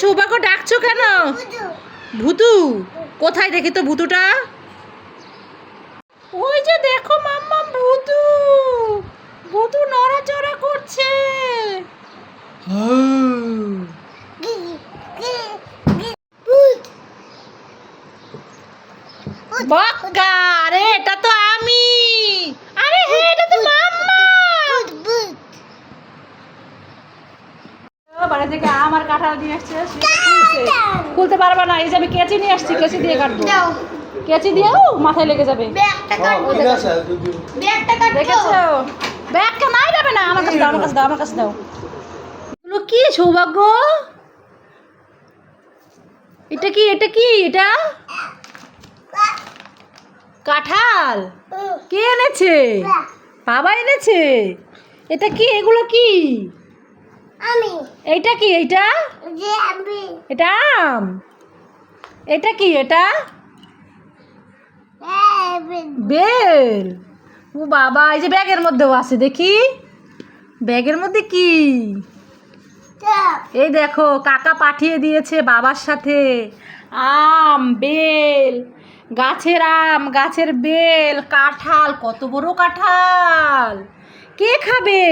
সৌভাগ্য ডাকছো কেন? ভুতু, কোথায় দেখি তো ভুতুটা? ওই যে দেখো মাম্মা ভুতু ভুতু নড়াচড়া করছে। বক্কা আরে এটা তো আমি আরে হে এটা তো মাম্মা বাড়ি থেকে নিয়ে আসছে। খুলতে পারবা না এই যে আমি কেচি নিয়ে আসছি কেচি দিয়ে কাটবো। কেচি দিয়েও মাথায় লেগে যাবে। দেখেছ? ব্যাগটা নাই যাবে না আমার কাছে দাও আমার কাছে দাও আমার কাছে দাও। এগুলো কি সৌভাগ্য? এটা কি এটা কি এটা? কাঁঠাল। কে এনেছে? বাবা এনেছে। এটা কি এগুলো কি? আমি। এইটা কি এইটা? যে আমি। এটা আম। এটা কি এটা? বেল। ও বাবা এই যে ব্যাগের মধ্যেও আছে দেখি। ব্যাগের মধ্যে কি? এই দেখো কাকা পাঠিয়ে দিয়েছে বাবার সাথে। আম বেল গাছের আম গাছের বেল কাঁঠাল কত বড় কাঁঠাল। কে খাবে?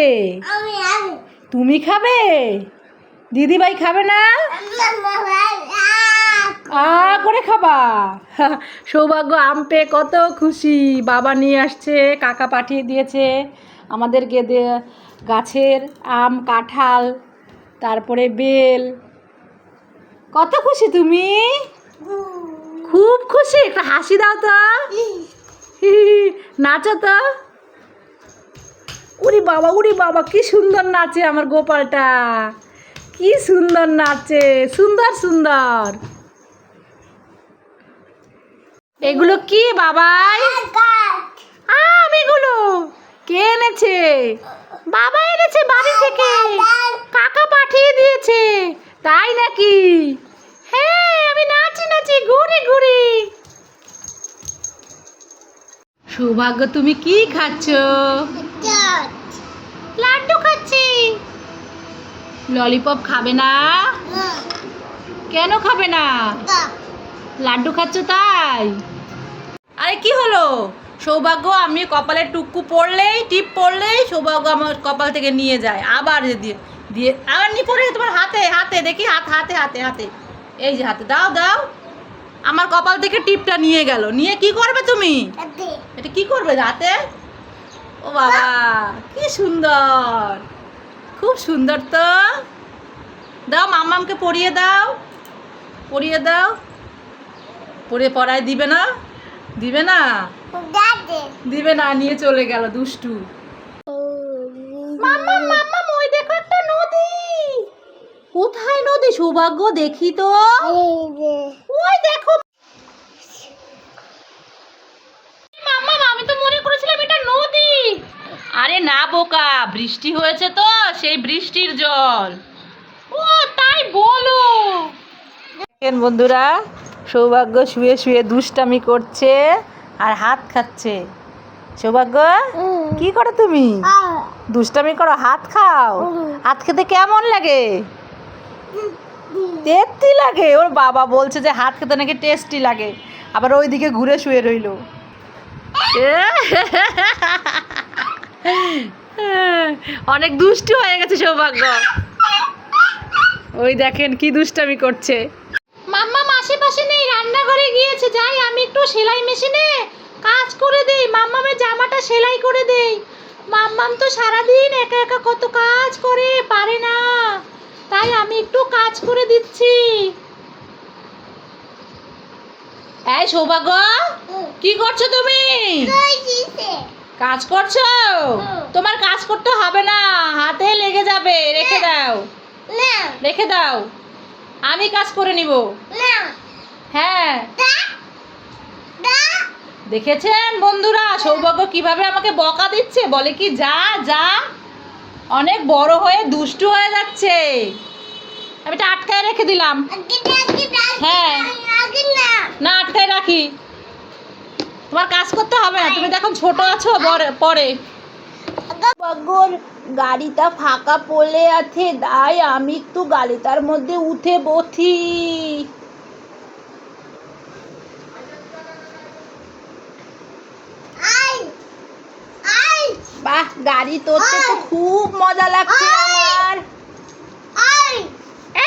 আমি আমি। তুমি খাবে? দিদিভাই খাবে না? আ করে খাবা। সৌভাগ্য আম পেয়ে কত খুশি। বাবা নিয়ে আসছে কাকা পাঠিয়ে দিয়েছে আমাদের গেদে গাছের আম কাঁঠাল তারপরে বেল। কত খুশি তুমি? খুব খুশি একটা হাসি দাও তো। নাচো তো। উরি বাবা উরি বাবা, কি সুন্দর নাচে আমার গোপালটা। কি সুন্দর নাচে, সুন্দর সুন্দর। এগুলো কি বাবাই? আম এগুলো। কে এনেছে? বাবা এনেছে বাড়ি থেকে। কাকা পাঠিয়ে দিয়েছে। তাই নাকি? হ্যাঁ আমি নাচি নাচি, ঘুরি ঘুরি। সৌভাগ্য, তুমি কি খাচ্ছ? লাড্ডু খাচ্ছি। ললিপপ খাবে না? কেন খাবে না? লাড্ডু খাচ্ছ তাই? আরে কি হলো? সৌভাগ্য আমি কপালে টুকু পড়লেই টিপ পড়লেই সৌভাগ্য আমার কপাল থেকে নিয়ে যায়। আবার দিয়ে দিয়ে আবার নিয়ে পড়ে তোমার হাতে হাতে দেখি হাত হাতে হাতে হাতে। এই যে হাতে দাও দাও। আমার কপাল থেকে টিপটা নিয়ে গেল। নিয়ে কি করবে তুমি? এটা কি করবে? রাতে ও বাবা কি সুন্দর। খুব সুন্দর তো। দাও মামামকে পরিয়ে দাও। পরিয়ে দাও। পরিয়ে পড়ায় দিবে না? দিবে না? দিবে না নিয়ে চলে গেল দুষ্টু। মাম্মা মাম্মা ওই দেখো একটা নদী। কোথায় নদী? সৌভাগ্য দেখি তো। ওই দেখো মাম্মা আমি তো মনে করেছিলাম নদী? আরে না বোকা বৃষ্টি হয়েছে তো সেই বৃষ্টির জল। ও তাই বলো। দেখেন বন্ধুরা সৌভাগ্য শুয়ে শুয়ে দুষ্টামি করছে আর হাত খাচ্ছে। সৌভাগ্য কি করো তুমি? দুষ্টামি করো হাত খাও। হাত খেতে কেমন লাগে? টেস্টি লাগে। ওর বাবা বলছে যে হাত খেতে নাকি টেস্টি লাগে। আবার ওইদিকে ঘুরে শুয়ে রইল। অনেক দুষ্টু হয়ে গেছে সৌভাগ্য। ওই দেখেন কি দুষ্টামি করছে। মাম্মা, আশেপাশে নেই, রান্নাঘরে গিয়েছে, যাই, আমি একটু সেলাই মেশিনে কাজ করে দেই। মাম্মামের জামাটা সেলাই করে দেই। মাম্মাম তো সারাদিন একা একা কত কাজ করে, পারে না। তাই আমি একটু কাজ করে দিচ্ছি। এই সৌভাগ্য কি করছ তুমি? কাজ করছ? তোমার কাজ করতে হবে না হাতে লেগে যাবে রেখে দাও। রেখে দাও। আমি কাজ করে নিব। হ্যাঁ। দেখেছেন বন্ধুরা সৌভাগ্য কীভাবে আমাকে বকা দিচ্ছে? বলে কি যা যা। অনেক বড় হয়ে দুষ্টু হয়ে যাচ্ছে। আমি এটা আটকায় রেখে দিলাম। হ্যাঁ। না আটকায় রাখি। তোমার কাজ করতে হবে না। তুমি তো এখন ছোট আছো পরে সৌভাগ্যর গাড়িটা ফাঁকা পড়ে আছে তাই আমি একটু গাড়িটার মধ্যে উঠে বসি। বাহ গাড়ি তোরতে তো খুব মজা লাগছে আমার আই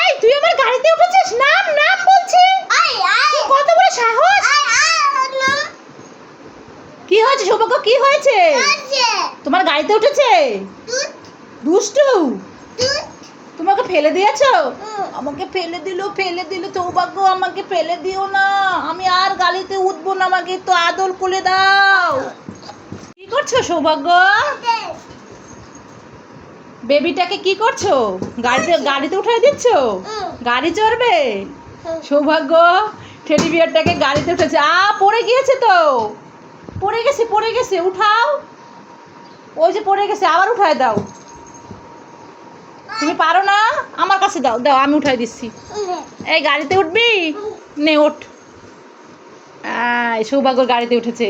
এই তুই আমার গাড়িতে উঠেছিস? নাম নাম বলছি। কত বড় সাহস? কি হয়েছে সৌভাগ্য? কি হয়েছে? তোমার গাড়িতে উঠেছে? দুষ্টু। তোমাকে ফেলে দিয়েছ? আমাকে ফেলে দিল ফেলে দিল। সৌভাগ্য আমাকে ফেলে দিও না। আমি আর গাড়িতে উঠবো না আমাকে তো আদর করে দাও। কি করছ সৌভাগ্য? বেবিটাকে কি করছ? গাড়িতে গাড়িতে উঠাই দিচ্ছ? গাড়ি চড়বে? সৌভাগ্য টেডি বিয়ারটাকে গাড়িতে উঠেছে। আ পড়ে গিয়েছে তো। পড়ে গেছে পড়ে গেছে উঠাও। ওই যে পড়ে গেছে আবার উঠায় দাও। তুমি পারো না? আমার কাছে দাও দাও আমি উঠাই দিচ্ছি। এই গাড়িতে উঠবি? নে ওঠ। সৌভাগ্য গাড়িতে উঠেছে।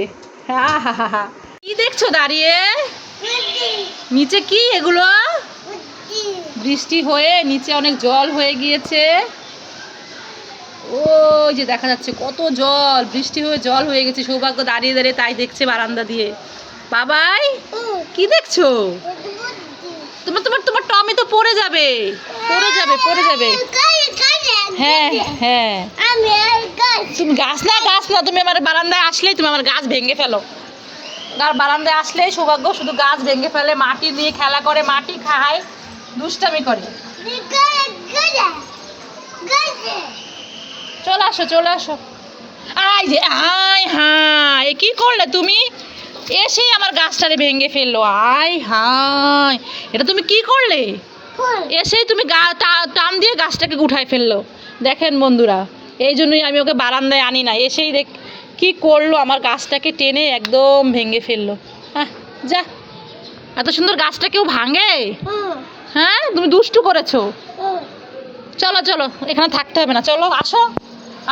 হা হা হা হা। কি দেখছ দাঁড়িয়ে? নিচে কি এগুলো? বৃষ্টি হয়ে নিচে অনেক জল হয়ে গিয়েছে। ওই যে দেখা যাচ্ছে কত জল, বৃষ্টি হয়ে জল হয়ে গেছে, সৌভাগ্য দাঁড়িয়ে দাঁড়িয়ে তাই দেখছে বারান্দা দিয়ে। বাবাই, কি দেখছ? তোমার তোমার তোমার টমি তো পড়ে যাবে পড়ে যাবে পড়ে যাবে। হ্যাঁ হ্যাঁ। তুমি গাছ না গাছ না, তুমি আমার বারান্দায় আসলেই তুমি আমার গাছ ভেঙে ফেলো। আর বারান্দায় আসলেই সৌভাগ্য, শুধু গাছ ভেঙে ফেলে, মাটি দিয়ে খেলা করে, মাটি খায়। দুষ্টামি করে। চলে আসো চলে আসো। আয় যে আয় হায় কি করলে তুমি? এসেই আমার গাছটারে ভেঙে ফেলল। আয় হায় এটা তুমি কি করলে? এসেই তুমি গা টান দিয়ে গাছটাকে উঠায় ফেলল। দেখেন বন্ধুরা এই জন্যই আমি ওকে বারান্দায় আনি না। এসেই দেখ কি করল আমার গাছটাকে টেনে একদম ভেঙে ফেলল। হ্যাঁ যা। এত সুন্দর গাছটা কেউ ভাঙে? হ্যাঁ তুমি দুষ্টু করেছ। চলো চলো, এখানে থাকতে হবে না। চলো, আসো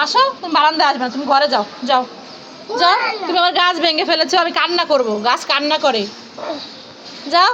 আসো, তুমি বারান্দায় আসবে না, তুমি ঘরে যাও যাও। যাও, তুমি আমার গাছ ভেঙে ফেলেছো, আমি কান্না করব, গাছ কান্না করে। যাও।